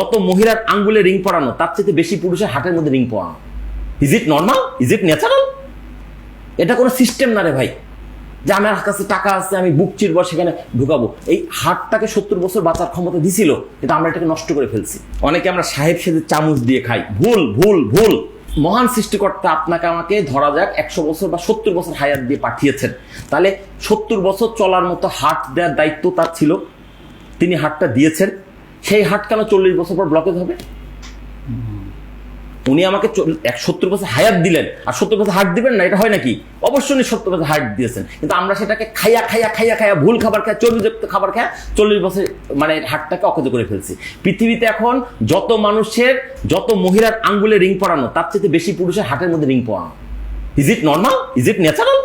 কত মহিলার আঙ্গুলে রিং পরানো, তার চেয়ে বেশি পুরুষের হাটের মধ্যে রিং পরানো। Is it normal is it natural এটা কোনো সিস্টেম না রে ভাই। যে আমার কাছে টাকা আছে, আমি বুক চিরব, সেখানে ঢুকাবো। এই হাটটাকে সত্তর বছর বাঁচার ক্ষমতা দিছিল, কিন্তু আমরা এটাকে নষ্ট করে ফেলছি। অনেকে আমরা সাহেব সেজে চামচ দিয়ে খাই। ভুল ভুল ভুল। মহান সৃষ্টিকর্তা আপনাকে আমাকে ধরা যাক, একশো বছর বা সত্তর বছর হায়াত দিয়ে পাঠিয়েছেন। তাহলে সত্তর বছর চলার মতো হাট দেওয়ার দায়িত্ব তার ছিল। তিনি হাটটা দিয়েছেন। সেই হাট কেন চল্লিশ বছর পর ব্লকেজ হবে? উনি আমাকে এক সত্তর বছর হায়াত দিলেন। আর সত্তর বছর হাট দিবেন না, এটা হয় নাকি? অবশ্যই উনি সত্তর বছর হায়াত দিয়েছেন। কিন্তু আমরা সেটাকে খাইয়া খাইয়া খাইয়া খাইয়া, ভুল খাবার খাইয়া চর্বিযুক্ত খাবার খায় চল্লিশ বছর মানে হাটটাকে অকেজ করে ফেলছি। পৃথিবীতে এখন যত মানুষের, যত মহিলার আঙ্গুলে রিং পরানো, তার চেয়ে বেশি পুরুষের হাটের মধ্যে রিং পরানো। Is it normal is it natural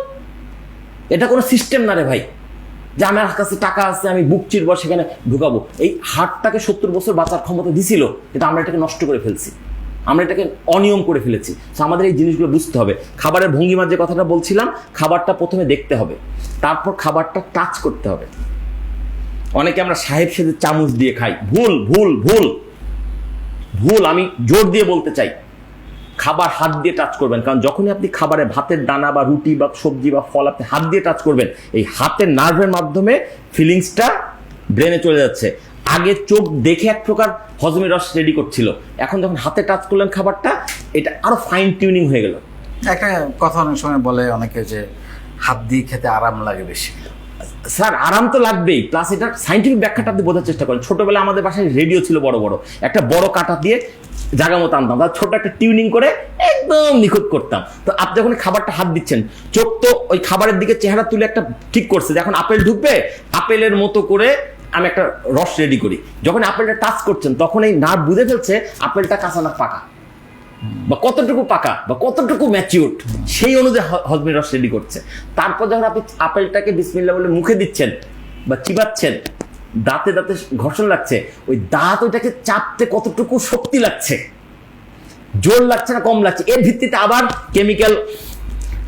এটা কোনো সিস্টেম না রে ভাই। যে আমার কাছে টাকা আছে, আমি বুক চিরব, সেখানে ঢুকাবো। এই হাটটাকে সত্তর বছর বাঁচার ক্ষমতা দিছিল, কিন্তু আমরা এটাকে নষ্ট করে ফেলছি। আমরা এটাকে অনিয়ম করে ফেলেছি। তো আমাদের এই জিনিসগুলো বুঝতে হবে। খাবারের ভঙ্গিমার যে কথাটা বলছিলাম, খাবারটা প্রথমে দেখতে হবে। তারপর খাবারটা টাচ করতে হবে। অনেকে আমরা সাহেব সেজে চামচ দিয়ে খাই। ভুল ভুল ভুল। ভুল, আমি জোর দিয়ে বলতে চাই। খাবার হাত দিয়ে টাচ করবেন। কারণ যখনই আপনি খাবারে ভাতের দানা বা রুটি বা সবজি বা ফল আপনি হাত দিয়ে টাচ করবেন এই হাতের নার্ভের মাধ্যমে ফিলিংসটা ব্রেনে চলে যাচ্ছে। আগে চোখ দেখে এক প্রকার হজমের রস রেডি করছিল। এখন যখন হাতে টাচ করলেন খাবারটা এটা আরও ফাইন টিউনিং হয়ে গেল। একটা কথা অনেক সময় বলে অনেকে যে হাত দিয়ে খেতে আরাম লাগে বেশি। স্যার আরাম তো লাগবেই। প্লাস এটা সাইন্টিফিক ব্যাখ্যাটা আপনি বোঝার চেষ্টা করেন। ছোটবেলায় আমাদের বাসায় রেডিও ছিল বড় বড়। একটা বড় কাটা দিয়ে জায়গা মতো আনতাম। তার ছোট একটা টিউনিং করে একদম নিখুঁত করতাম। তো আপনি যখন খাবারটা হাত দিচ্ছেন, চোখ তো ওই খাবারের দিকে চেহারা তুলে একটা ঠিক করছে যে এখন আপেল ঢুকবে, আপেলের মতো করে আমি একটা রস রেডি করি। যখন আপেলটা টাচ করছেন, তখন এই নার্ভ বুঝে ফেলছে আপেলটা কাঁচা না পাকা। বা কতটুকু পাকা, বা কতটুকু ম্যাচিউর সেই অনুযায়ী হজমের রস রেডি করছে। তারপর যখন আপনি আপেলটাকে বিসমিল্লা বলে মুখে দিচ্ছেন, বা চিবাচ্ছেন দাঁতে দাঁতে ঘর্ষণ লাগছে, ওই দাঁত ওইটাকে চাপতে কতটুকু শক্তি লাগছে? জোর লাগছে না কম লাগছে? এর ভিত্তিতে আবার কেমিক্যাল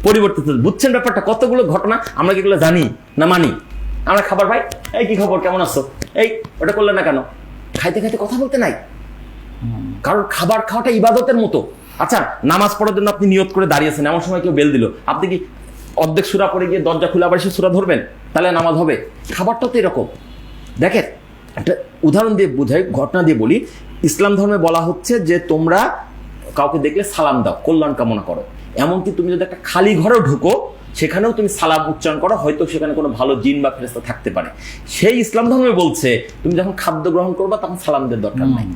পরিবর্তিত বুঝছেন ব্যাপারটা? কতগুলো ঘটনা আমরা কি এগুলো জানি না মানি? আমরা খাবার ভাই এই কি খবর? কেমন আছো? এই, ওটা করলে না কেন? খাইতে খাইতে কথা বলতে নাই? কারণ খাবার খাওয়াটা ইবাদতের মতো। আচ্ছা নামাজ পড়ার জন্য আপনি নিয়ত করে দাঁড়িয়েছেন, এমন সময় কেউ বেল দিল। আপনি কি অর্ধেক সুরা পড়ে গিয়ে দরজা খুলে আবার সে সুরা ধরবেন? তাহলে নামাজ হবে। খাবারটাও তো এরকম। দেখেন একটা উদাহরণ দিয়ে বোঝাই ঘটনা দিয়ে বলি। ইসলাম ধর্মে বলা হচ্ছে যে তোমরা কাউকে দেখলে সালাম দাও কল্যাণ কামনা করো। এমনকি তুমি যদি একটা খালি ঘরেও ঢুকো সেখানেও তুমি সালাম উচ্চারণ করো হয়তো সেখানে কোনো ভালো জিন বা ফেরেস্তা থাকতে পারে। সেই ইসলাম ধর্মে বলছে তুমি যখন খাদ্য গ্রহণ করবা তখন সালাম দেওয়ার দরকার নাই।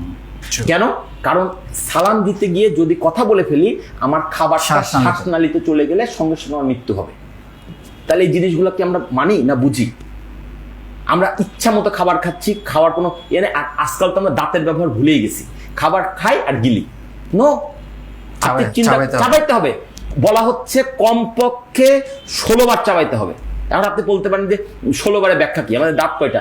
কেন? কারণ সালাম দিতে গিয়ে যদি কথা বলে ফেলি আমার খাবার শ্বাসনালীতে। চলে গেলে সঙ্গে সঙ্গে আমার মৃত্যু হবে। তাহলে এই জিনিসগুলো কি আমরা মানি না বুঝি? আমরা ইচ্ছা মতো খাবার খাচ্ছি খাওয়ার কোনো এনে আজকাল তো আমরা দাঁতের ব্যবহার ভুলেই গেছি। খাবার খাই আর গিলি। নো আপনি চিন্তা চাবাইতে হবে। চাবাইতে হবে। বলা হচ্ছে কমপক্ষে ষোলো বার চাবাইতে হবে। এখন আপনি বলতে পারেন যে ষোলো বারে ব্যাখ্যা কি? আমাদের দাঁত কয়টা?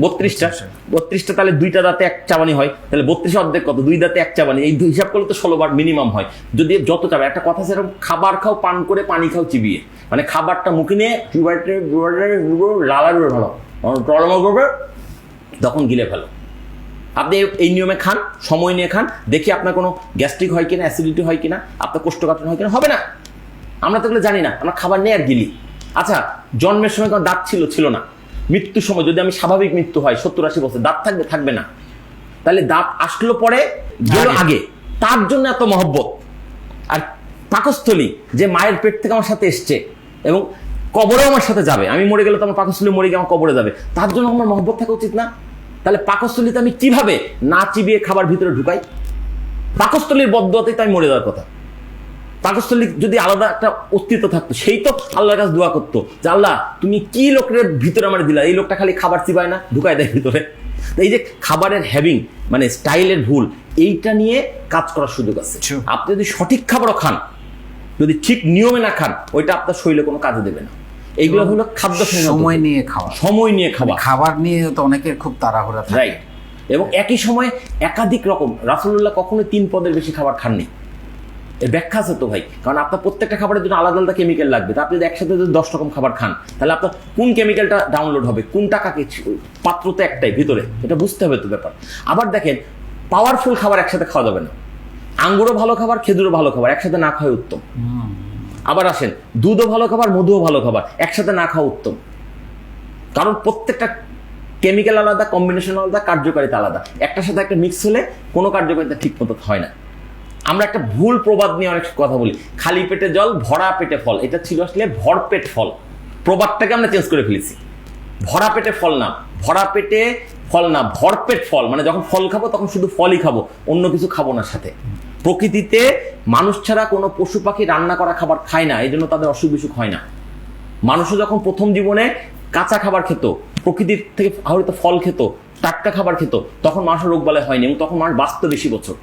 বত্রিশটা। বত্রিশটা। তাহলে দুইটা দাঁতে এক চাবানি হয়। তাহলে বত্রিশ অর্ধেক কত? দুই দাঁতে এক চাবানি। এই দুই হিসাব করলে তো ষোলো বার মিনিমাম হয়। যদি যত চাবে একটা কথা সেরকম খাবার খাও পান করে পানি খাও চিবিয়ে। মানে খাবারটা মুখে নিয়ে লালার ভালো। টলমল করবে? তখন গিলে ফেলো। আপনি এই নিয়মে খান সময় নিয়ে খান দেখি আপনার কোনো গ্যাস্ট্রিক হয় কিনা অ্যাসিডিটি হয় কিনা আপনার কোষ্ঠকাঠিন্য হয় কিনা হবে না। আমরা তো এগুলো জানি না আমরা খাবার নেই আর গিলি। আচ্ছা জন্মের সময় কোনো দাঁত ছিল ছিল না। মৃত্যুর সময় যদি আমি স্বাভাবিক মৃত্যু হয় সত্তর আশি বছর দাঁত থাকবে থাকবে না। তাহলে দাঁত আসলো পরে গেল আগে। আগে। তার জন্য এত মহব্বত। আর পাকস্থলী যে মায়ের পেট থেকে আমার সাথে এসছে এবং কবরেও আমার সাথে যাবে। আমি মরে গেলে তো আমার পাকস্থলী মরে গিয়ে আমার কবরে যাবে। তার জন্য আমার মহব্বত থাকা উচিত না। তাহলে পাকস্থলীতে আমি কীভাবে না চিবিয়ে খাবার ভিতরে ঢুকাই? পাকস্থলীর বদ্ধতেই তাই মরে যাওয়ার কথা। পাকস্থলী যদি আলাদা একটা অস্তিত্ব থাকতো সেই তো আল্লাহর কাছে দোয়া করতো যে আল্লাহ তুমি কি লোকের ভিতরে আমার দিলা? এই লোকটা খালি খাবার চিবায় না? ঢুকায় দেয় ভিতরে। এই যে খাবারের হ্যাভিং মানে স্টাইলের ভুল এইটা নিয়ে কাজ করার সুযোগ আছে। আপনি যদি সঠিক খাবারও খান যদি ঠিক নিয়মে না খান ওইটা আপনার শরীরে কোনো কাজে দেবে না। এইগুলো হলো খাদ্য সময় নিয়ে খাওয়া। সময় নিয়ে খাওয়া। খাবার নিয়ে তো অনেকের খুব তাড়াহুড়া থাকে। রাইট এবং একই সময় একাধিক রকম রাসুল্লাহ কখনো তিন পদের বেশি খাবার খাননি। এর ব্যাখ্যা আছে তো ভাই। কারণ আপনার প্রত্যেকটা খাবারের জন্য আলাদা আলাদা কেমিক্যাল লাগবে। তা আপনি যদি একসাথে যদি দশ রকম খাবার খান তাহলে আপনার কোন কেমিক্যালটা ডাউনলোড হবে? কোন টাকাকে পাত্র তো একটাই ভিতরে? এটা বুঝতে হবে তো ব্যাপার। আবার দেখেন পাওয়ারফুল খাবার একসাথে খাওয়া যাবে না। আঙ্গুরও ভালো খাবার খেজুরও ভালো খাবার একসাথে না খাওয়াই উত্তম। আবার আসেন, দুধও ভালো খাবার, মধুও ভালো খাবার, একসাথে না খাওয়া উত্তম। কারণ প্রত্যেকটা কেমিক্যাল আলাদা কম্বিনেশন আলাদা, কার্যকারিতা আলাদা। একটার সাথে একটা মিক্স হলে কোনো কার্যকারিতা ঠিক মতো হয় না। আমরা একটা ভুল প্রবাদ নিয়ে অনেক কথা বলি। খালি পেটে জল, ভরা পেটে ফল। এটা ছিল আসলে ভরপেট ফল। প্রবাদটাকে আমরা চেঞ্জ করে ফেলেছি। ভরা পেটে ফল না। ভরা পেটে ফল না ভরপেট ফল। মানে যখন ফল খাব, তখন শুধু ফলই খাব। অন্য কিছু খাব না সাথে। প্রকৃতিতে মানুষ ছাড়া কোনো পশু পাখি রান্না করা খাবার খায় না এই জন্য তাদের অসুখ বিসুখ হয় না। মানুষও যখন প্রথম জীবনে কাঁচা খাবার খেত, প্রকৃতির থেকে আহরিত ফল খেত, টাটকা খাবার খেত, তখন মানুষের রোগ বালাই হয়নি এবং তখন মানুষ বাঁচত বেশি বছর।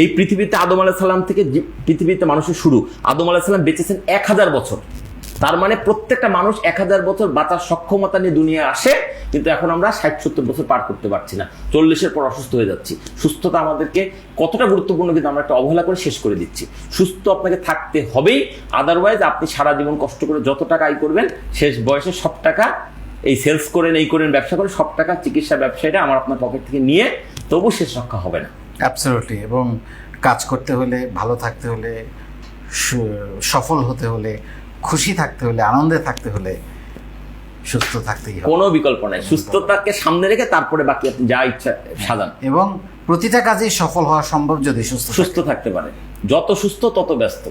এই পৃথিবীতে আদম আলাহ সাল্লাম থেকে পৃথিবীতে মানুষের শুরু। আদম আলাহ সাল্লাম বেঁচেছেন এক হাজার বছর। তার মানে প্রত্যেকটা মানুষ এক হাজার বছর বাঁচার সক্ষমতা নিয়ে দুনিয়ায় আসে, কিন্তু এখন আমরা ষাট, সত্তর বছর পার করতে পারছি না। চল্লিশের পর অসুস্থ হয়ে যাচ্ছি। সুস্থতা আমাদেরকে কতটা গুরুত্বপূর্ণ কিন্তু আমরা একটা অবহেলা করে শেষ করে দিচ্ছি। সুস্থ আপনাকে থাকতে হবেই আদারওয়াইজ আপনি সারা জীবন কষ্ট করে যত টাকা আয় করবেন, শেষ বয়সে সব টাকা এই সেলস করেন, এই করেন, ব্যবসা করেন, সব টাকা চিকিৎসা ব্যবসায়ীরা আমার আপনার পকেট থেকে নিয়ে তবু শেষ রক্ষা হবে না। অ্যাবসলিউটলি এবং কাজ করতে হলে, ভালো থাকতে হলে সফল হতে হলে খুশি থাকতে হলে আনন্দে থাকতে হলে সুস্থ থাকতে হবে। কোনো বিকল্প নাই। সুস্থতাকে সামনে রেখে তারপরে বাকি আপনি যা ইচ্ছা সাজান। এবং প্রতিটা কাজেই সফল হওয়া সম্ভব যদি সুস্থ সুস্থ থাকতে পারে। যত সুস্থ তত ব্যস্ত।